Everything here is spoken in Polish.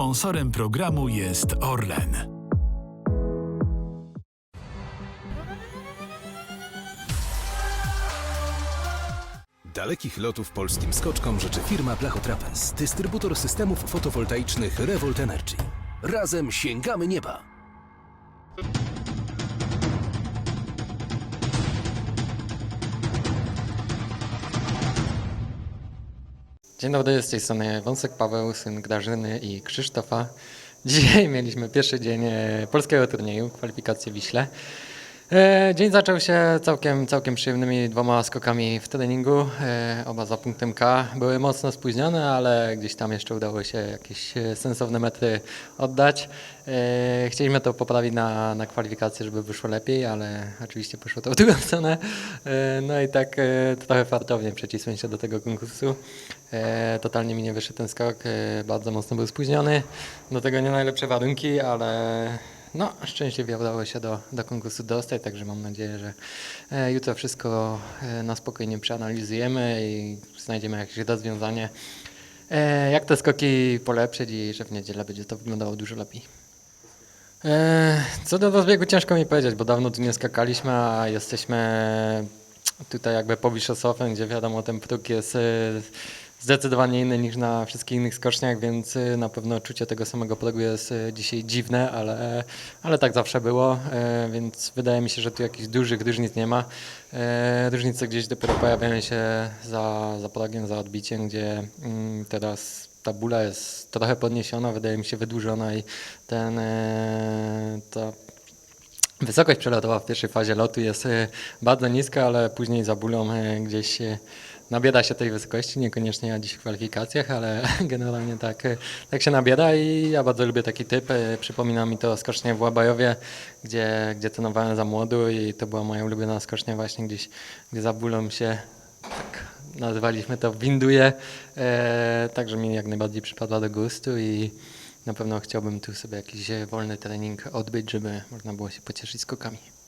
Sponsorem programu jest Orlen. Dalekich lotów polskim skoczkom życzy firma Blachotrapez, dystrybutor systemów fotowoltaicznych Revolt Energy. Razem sięgamy nieba! Dzień dobry, z tej strony Wąsek Paweł, syn Grażyny i Krzysztofa. Dzisiaj mieliśmy pierwszy dzień e, polskiego turnieju, kwalifikacje Wiśle. E, Dzień zaczął się całkiem, całkiem przyjemnymi dwoma skokami w treningu, e, oba za punktem K. Były mocno spóźnione, ale gdzieś tam jeszcze udało się jakieś e, sensowne metry oddać. Chcieliśmy to poprawić na, na kwalifikacje, żeby wyszło lepiej, ale oczywiście poszło to w drugą stronę. No i tak trochę fartownie przycisłem się do tego konkursu. Totalnie mi nie wyszedł ten skok, bardzo mocno był spóźniony. Do tego nie najlepsze warunki, ale no, szczęśliwie udało się do, do konkursu dostać, także mam nadzieję, że e, jutro wszystko e, na spokojnie przeanalizujemy i znajdziemy jakieś rozwiązanie, e, jak te skoki polepszyć i że w niedzielę będzie to wyglądało dużo lepiej. Co do rozbiegu ciężko mi powiedzieć, bo dawno tu nie skakaliśmy, a jesteśmy tutaj jakby po Bischofshofen, gdzie wiadomo ten próg jest zdecydowanie inny niż na wszystkich innych skoczniach, więc e, na pewno czucie tego samego progu jest e, dzisiaj dziwne, ale, ale tak zawsze było, e, więc wydaje mi się, że tu jakichś dużych różnic nie ma. Różnice gdzieś dopiero pojawiają się za, za progiem, za odbiciem, gdzie mm, teraz ta bula jest trochę podniesiona, wydaje mi się wydłużona i ten, ta wysokość przelotowa w pierwszej fazie lotu jest bardzo niska, ale później za bólą e, gdzieś nabieda się tej wysokości, niekoniecznie ja dziś w kwalifikacjach, ale generalnie tak, tak się nabieda i ja bardzo lubię taki typ. E, Przypomina mi to skocznie w Łabajowie, gdzie, gdzie trenowałem za młodu i to była moja ulubiona skocznia właśnie gdzieś, gdzie za bólą się tak nazywaliśmy to winduje, e, także mi jak najbardziej przypadła do gustu i na pewno chciałbym tu sobie jakiś e, wolny trening odbyć, żeby można było się pocieszyć skokami.